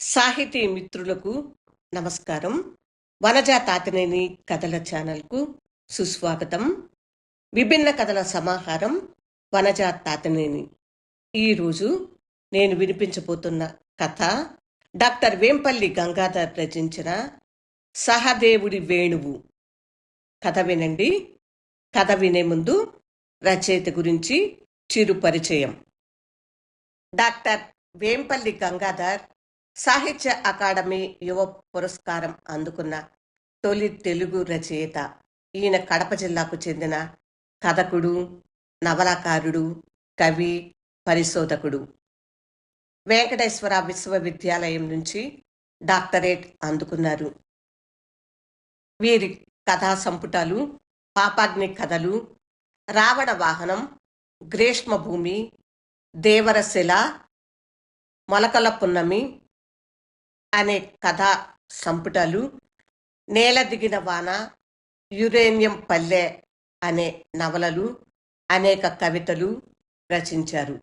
సాహితీ మిత్రులకు నమస్కారం. వనజా తాతినేని కథల ఛానల్కు సుస్వాగతం. విభిన్న కథల సమాహారం వనజా తాతినేని. ఈరోజు నేను వినిపించబోతున్న కథ డాక్టర్ వేంపల్లి గంగాధర్ రచించిన సహదేవుడి వేణువు. కథ వినండి. కథ వినే ముందు రచయిత గురించి చిరు పరిచయం. డాక్టర్ వేంపల్లి గంగాధర్ సాహిత్య అకాడమీ యువ పురస్కారం అందుకున్న తొలి తెలుగు రచయిత ఈయన కడప జిల్లాకు చెందిన కథకుడు నవలాకారుడు కవి పరిశోధకుడు. వెంకటేశ్వర విశ్వవిద్యాలయం నుంచి డాక్టరేట్ అందుకున్నారు. వీరి కథా సంపుటాలు పాపాగ్ని కథలు రావణ వాహనం గ్రీష్మభూమి దేవరశిల మొలకల పున్నమి అనే కథా సంపుటాలు నేల దిగిన వాన యురేనియం పల్లె అనే నవలలు అనేక కవితలు రచించారు.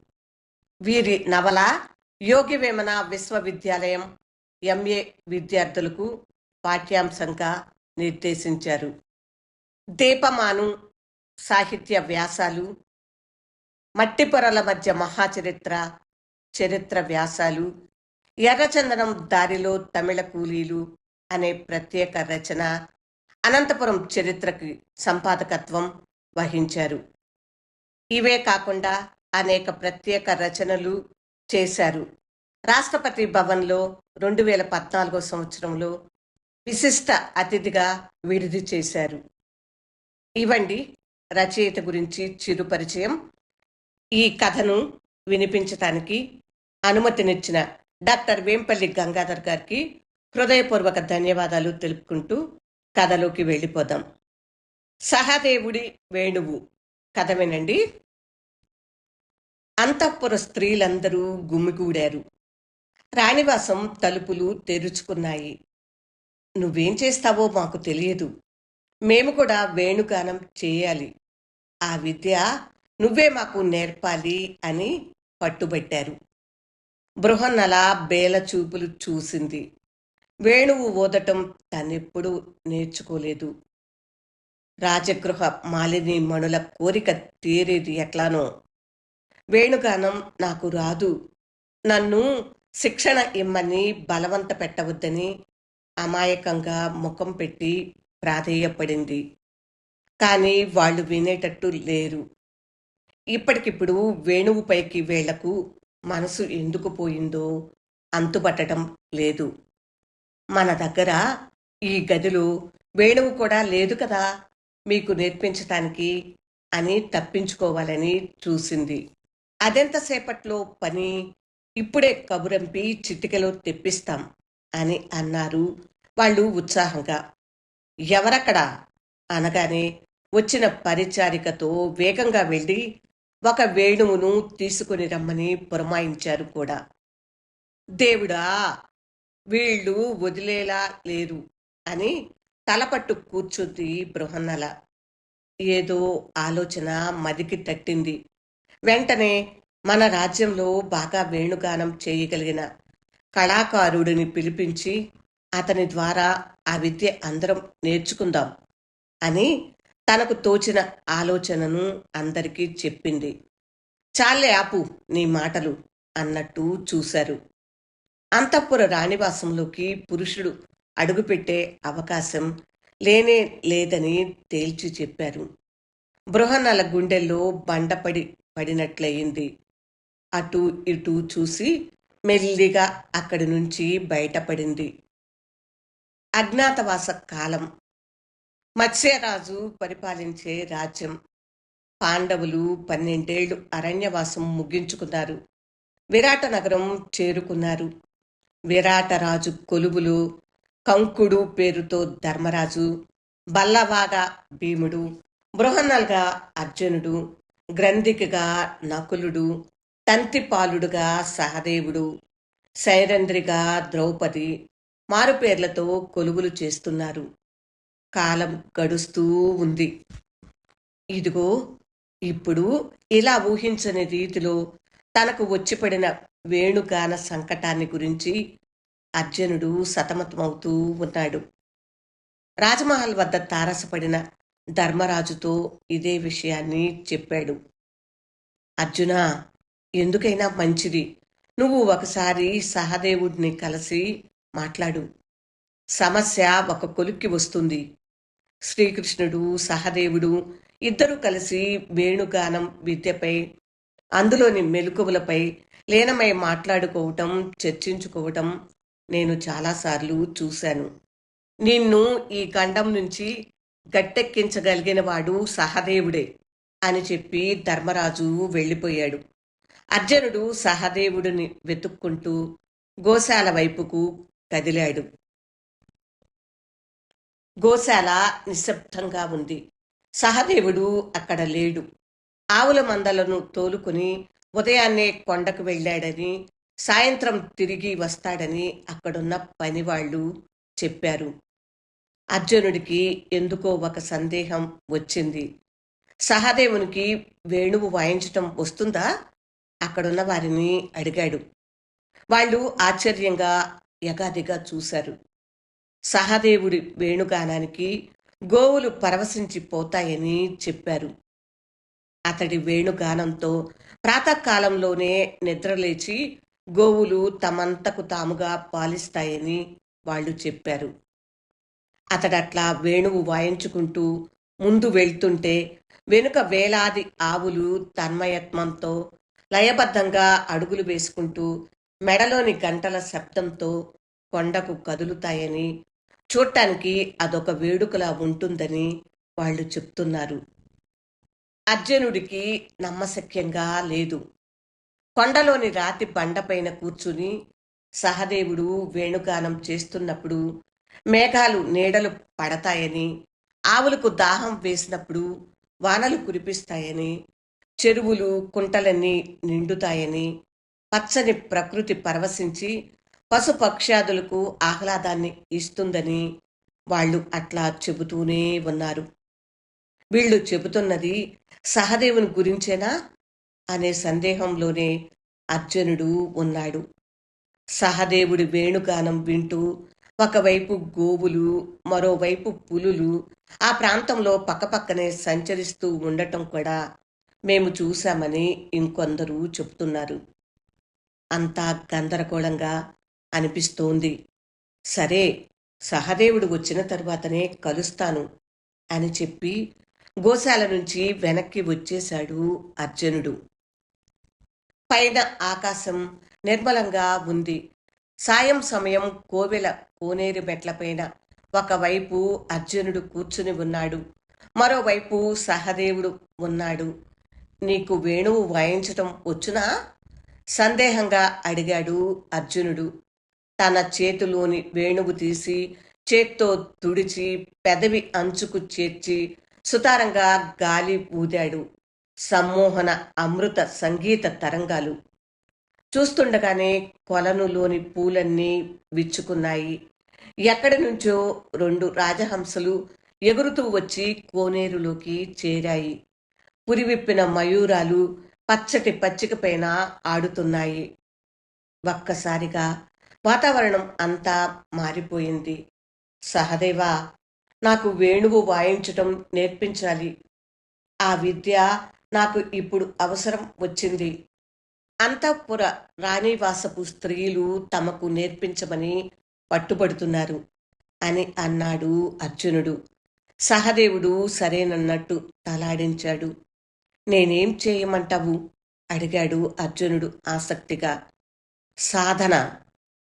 వీరి నవల యోగివేమన విశ్వవిద్యాలయం ఎంఏ విద్యార్థులకు పాఠ్యాంశంగా నిర్దేశించారు. దీపమాను సాహిత్య వ్యాసాలు మట్టిపొరల మధ్య మహాచరిత్ర చరిత్ర వ్యాసాలు ఎర్రచందనం దారిలో తమిళ కూలీలు అనే ప్రత్యేక రచన అనంతపురం చరిత్రకి సంపాదకత్వం వహించారు. ఇవే కాకుండా అనేక ప్రత్యేక రచనలు చేశారు. రాష్ట్రపతి భవన్లో రెండు వేల పద్నాలుగో సంవత్సరంలో విశిష్ట అతిథిగా విడిది చేశారు. ఇవండి రచయిత గురించి చిరు పరిచయం ఈ కథను వినిపించటానికి అనుమతినిచ్చిన డాక్టర్ వేంపల్లి గంగాధర్ గారికి హృదయపూర్వక ధన్యవాదాలు తెలుపుకుంటూ కథలోకి వెళ్ళిపోదాం. సహదేవుడి వేణువు కథ వినండి. అంతఃపుర స్త్రీలందరూ గుమిగూడారు. రాణివాసం తలుపులు తెరుచుకున్నాయి. నువ్వేం చేస్తావో మాకు తెలియదు. మేము కూడా వేణుగానం చేయాలి. ఆ విద్య నువ్వే మాకు నేర్పాలి అని పట్టుబట్టారు. బృహన్నల బేల చూపులు చూసింది. వేణువు ఓదటం తనెప్పుడు నేర్చుకోలేదు. రాజగృహ మాలిని మణుల కోరిక తీరేది ఎట్లానో. వేణుగానం నాకు రాదు. నన్ను శిక్షణ ఇమ్మని బలవంత పెట్టవద్దని అమాయకంగా ముఖం పెట్టి ప్రాధేయపడింది. కానీ వాళ్ళు వినేటట్టు లేరు. ఇప్పటికిప్పుడు వేణువుపైకి వేళ్ళకు మనసు ఎందుకు పోయిందో అంతుపట్టడం లేదు. మన దగ్గర ఈ గదిలో వేణువు కూడా లేదు కదా మీకు నేర్పించటానికి అని తప్పించుకోవాలని చూసింది. అదెంతసేపట్లో పని? ఇప్పుడే కబురంపి చిటికలో తెప్పిస్తాం అని అన్నారు వాళ్ళు ఉత్సాహంగా. ఎవరక్కడా? అనగానే వచ్చిన పరిచారికతో వేగంగా వెళ్ళి ఒక వేణువును తీసుకుని రమ్మని పురమాయించారు కూడా. దేవుడా వీళ్ళు వదిలేలా లేరు అని తలపట్టు కూర్చుంది బృహన్నల. ఏదో ఆలోచన మదికి తట్టింది. వెంటనే మన రాజ్యంలో బాగా వేణుగానం చేయగలిగిన కళాకారుడిని పిలిపించి అతని ద్వారా ఆ విద్య అందరం నేర్చుకుందాం అని తనకు తోచిన ఆలోచనను అందరికీ చెప్పింది. చాలే ఆపు నీ మాటలు అన్నట్టు చూశారు. అంతఃపుర రాణివాసంలోకి పురుషుడు అడుగుపెట్టే అవకాశం లేనే లేదని తేల్చి చెప్పారు. బృహన్నల గుండెల్లో బండపడి పడినట్లయింది. అటు ఇటు చూసి మెల్లిగా అక్కడి నుంచి బయటపడింది. అజ్ఞాతవాస కాలం మత్స్యరాజు పరిపాలించే రాజ్యం. పాండవులు పన్నెండేళ్ళు అరణ్యవాసం ముగించుకున్నారు. విరాట నగరం చేరుకున్నారు. విరాటరాజు కొలువులు కంకుడు పేరుతో ధర్మరాజు బల్లవాగ భీముడు బృహన్నల్గా అర్జునుడు గ్రంథికగా నకులుడు తంతిపాలుడుగా సహదేవుడు శైరంద్రిగా ద్రౌపది మారుపేర్లతో కొలువులు చేస్తున్నారు. కాలం గడుస్తూ ఉంది. ఇదిగో ఇప్పుడు ఇలా ఊహించని రీతిలో తనకు వచ్చిపడిన వేణుగాన సంకటాన్ని గురించి అర్జునుడు సతమతమవుతూ ఉన్నాడు. రాజమహల్ వద్ద తారసపడిన ధర్మరాజుతో ఇదే విషయాన్ని చెప్పాడు. అర్జున ఎందుకైనా మంచిది. నువ్వు ఒకసారి సహదేవుడిని కలిసి మాట్లాడు. సమస్య ఒక కొలిక్కి వస్తుంది. శ్రీకృష్ణుడు సహదేవుడు ఇద్దరు కలిసి వేణుగానం విద్యపై అందులోని మెలకువలపై లీనమై మాట్లాడుకోవటం చర్చించుకోవటం నేను చాలాసార్లు చూశాను. నిన్ను ఈ ఖండం నుంచి గట్టెక్కించగలిగిన వాడు సహదేవుడే అని చెప్పి ధర్మరాజు వెళ్ళిపోయాడు. అర్జునుడు సహదేవుడిని వెతుక్కుంటూ గోశాల వైపుకు కదిలాడు. గోశాల నిశ్శబ్దంగా ఉంది. సహదేవుడు అక్కడ లేడు. ఆవుల మందలను తోలుకుని ఉదయాన్నే కొండకు వెళ్ళాడని సాయంత్రం తిరిగి వస్తాడని అక్కడున్న పనివాళ్ళు చెప్పారు. అర్జునుడికి ఎందుకో ఒక సందేహం వచ్చింది. సహదేవునికి వేణువు వాయించటం వస్తుందా? అక్కడున్న వారిని అడిగాడు. వాళ్ళు ఆశ్చర్యంగా యగాదిగా చూశారు. సహదేవుడి వేణుగానానికి గోవులు పరవశించి పోతాయని చెప్పారు. అతడి వేణుగానంతో ప్రాతకాలంలోనే నిద్రలేచి గోవులు తమంతకు తాముగా పాలిస్తాయని వాళ్ళు చెప్పారు. అతడట్లా వేణువు వాయించుకుంటూ ముందు వెళ్తుంటే వెనుక వేలాది ఆవులు తన్మయత్వంతో లయబద్ధంగా అడుగులు వేసుకుంటూ మెడలోని గంటల శబ్దంతో కొండకు కదులుతాయని చూడటానికి అదొక వేడుకలా ఉంటుందని వాళ్ళు చెప్తున్నారు. అర్జునుడికి నమ్మశక్యంగా లేదు. కొండలోని రాతి బండపైన కూర్చుని సహదేవుడు వేణుగానం చేస్తున్నప్పుడు మేఘాలు నీడలు పడతాయని ఆవులకు దాహం వేసినప్పుడు వానలు కురిపిస్తాయని చెరువులు కుంటలన్నీ నిండుతాయని పచ్చని ప్రకృతి పరవశించి పశుపక్షాదులకు ఆహ్లాదాన్ని ఇస్తుందని వాళ్ళు అట్లా చెబుతూనే ఉన్నారు. వీళ్ళు చెబుతున్నది సహదేవుని గురించేనా అనే సందేహంలోనే అర్జునుడు ఉన్నాడు. సహదేవుడి వేణుగానం వింటూ ఒకవైపు గోవులు మరోవైపు పులులు ఆ ప్రాంతంలో పక్కపక్కనే సంచరిస్తూ ఉండటం కూడా మేము చూశామని ఇంకొందరు చెప్తున్నారు అంతా గందరగోళంగా అనిపిస్తోంది. సరే సహదేవుడు వచ్చిన తరువాతనే కలుస్తాను అని చెప్పి గోశాల నుంచి వెనక్కి వచ్చేశాడు అర్జునుడు. పైన ఆకాశం నిర్మలంగా ఉంది. సాయం సమయం కోవెల కోనేరు మెట్లపైన ఒకవైపు అర్జునుడు కూర్చుని ఉన్నాడు. మరోవైపు సహదేవుడు ఉన్నాడు. నీకు వేణువు వాయించటం వచ్చునా? సందేహంగా అడిగాడు అర్జునుడు. తన చేతిలోని వేణువు తీసి చేత్తో తుడిచి పెదవి అంచుకు చేర్చి సుతారంగా గాలి ఊదాడు. సమ్మోహన అమృత సంగీత తరంగాలు. చూస్తుండగానే కొలనులోని పూలన్నీ విచ్చుకున్నాయి. ఎక్కడి నుంచో రెండు రాజహంసలు ఎగురుతూ వచ్చి కోనేరులోకి చేరాయి. పురివిప్పిన మయూరాలు పచ్చటి పచ్చిక పైన ఆడుతున్నాయి. ఒక్కసారిగా వాతావరణం అంతా మారిపోయింది. సహదేవా నాకు వేణువు వాయించటం నేర్పించాలి. ఆ విద్య నాకు ఇప్పుడు అవసరం వచ్చింది. అంతఃపుర రాణివాసపు స్త్రీలు తమకు నేర్పించమని పట్టుబడుతున్నారు అని అన్నాడు అర్జునుడు. సహదేవుడు సరేనన్నట్టు తలాడించాడు. నేనేం చేయమంటావు? అడిగాడు అర్జునుడు ఆసక్తిగా. సాధన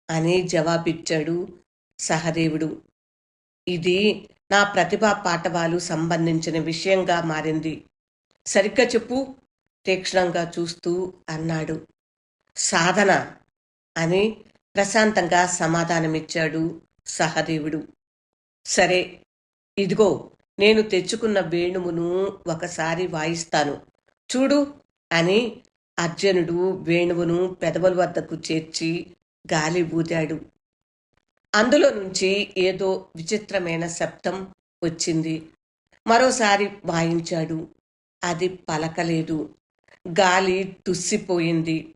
అని జవాబిచ్చాడు సహదేవుడు. ఇది నా ప్రతిభా పాఠవాలు సంబంధించిన విషయంగా మారింది. సరిగ్గా చెప్పు తీక్షణంగా చూస్తూ అన్నాడు. సాధన అని ప్రశాంతంగా సమాధానమిచ్చాడు సహదేవుడు. సరే ఇదిగో నేను తెచ్చుకున్న వేణువును ఒకసారి వాయిస్తాను. చూడు అని అర్జునుడు వేణువును పెదవుల వద్దకు చేర్చి గాలి ఊదాడు. అందులో నుంచి ఏదో విచిత్రమైన శబ్దం వచ్చింది. మరోసారి వాయించాడు. అది పలకలేదు. గాలి తుస్సిపోయింది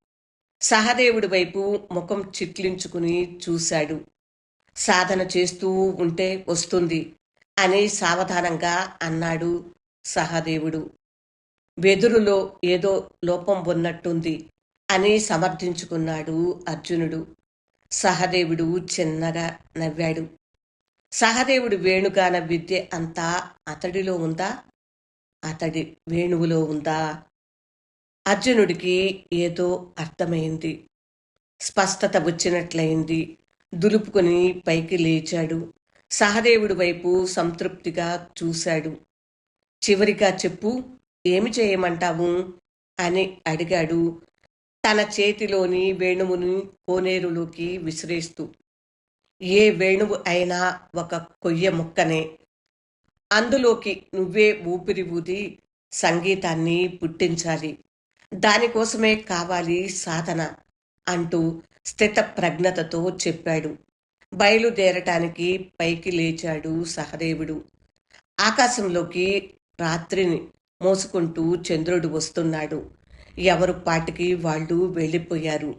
సహదేవుడి వైపు ముఖం చిట్లించుకుని చూశాడు. సాధన చేస్తూ ఉంటే వస్తుంది అని సావధానంగా అన్నాడు సహదేవుడు. వెదురులో ఏదో లోపం ఉన్నట్టుంది. అని సమర్థించుకున్నాడు అర్జునుడు. సహదేవుడు చిన్నగా నవ్వాడు. సహదేవుడు వేణుగాన విద్య అంతా అతడిలో ఉందా? అతడి వేణువులో ఉందా? అర్జునుడికి ఏదో అర్థమైంది. స్పష్టత వచ్చినట్లయింది. దులుపుకొని పైకి లేచాడు. సహదేవుడి వైపు సంతృప్తిగా చూశాడు. చివరిగా చెప్పు ఏమి చేయమంటావు? అని అడిగాడు. తన చేతిలోని వేణువుని కోనేరులోకి విసిరేస్తూ ఏ వేణువు అయినా ఒక కొయ్య ముక్కనే. అందులోకి నువ్వే ఊపిరి ఊది సంగీతాన్ని పుట్టించాలి. దానికోసమే కావాలి సాధన అంటూ స్థిత ప్రజ్ఞతతో చెప్పాడు. బయలుదేరటానికి పైకి లేచాడు సహదేవుడు. ఆకాశంలోకి రాత్రిని మోసుకుంటూ చంద్రుడు వస్తున్నాడు. ఎవరు పాటికి వాళ్ళు వెళ్ళిపోయారు.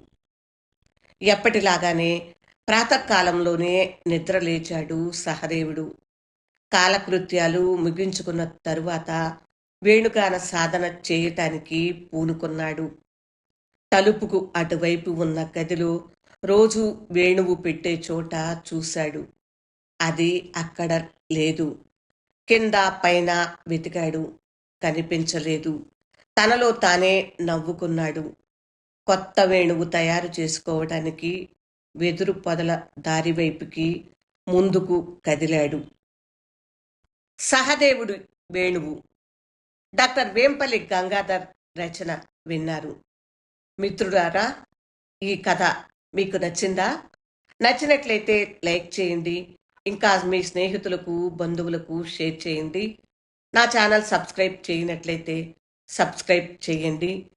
ఎప్పటిలాగానే ప్రాతకాలంలోనే నిద్ర లేచాడు సహదేవుడు. కాలకృత్యాలు ముగించుకున్న తరువాత వేణుగాన సాధన చేయటానికి పూనుకున్నాడు. తలుపుకు అటువైపు ఉన్న గదిలో రోజు వేణువు పెట్టే చోట చూశాడు. అది అక్కడ లేదు. కింద పైన వెతికాడు. కనిపించలేదు. తనలో తానే నవ్వుకున్నాడు. కొత్త వేణువు తయారు చేసుకోవడానికి వెదురు పొదల దారివైపుకి ముందుకు కదిలాడు. సహదేవుడు వేణువు. డాక్టర్ వేంపల్లి గంగాధర్ రచన విన్నారు. మిత్రులారా ఈ కథ మీకు నచ్చిందా? నచ్చినట్లయితే లైక్ చేయండి. ఇంకా మీ స్నేహితులకు బంధువులకు షేర్ చేయండి. నా ఛానల్ సబ్స్క్రైబ్ చేయనట్లయితే సబ్స్క్రైబ్ చేయండి.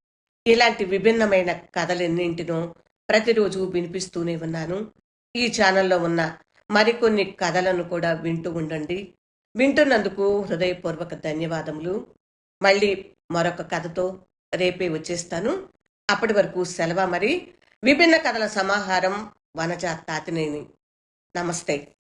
ఇలాంటి విభిన్నమైన కథలెన్నింటినో ప్రతిరోజు వినిపిస్తూనే ఉన్నాను. ఈ ఛానల్లో ఉన్న మరికొన్ని కథలను కూడా వింటూ ఉండండి. వింటున్నందుకు హృదయపూర్వక ధన్యవాదములు. మళ్ళీ మరొక కథతో రేపే వచ్చేస్తాను. అప్పటి వరకు సెలవు మరి. విభిన్న కథల సమాహారం వనజ తాతినేని. నమస్తే.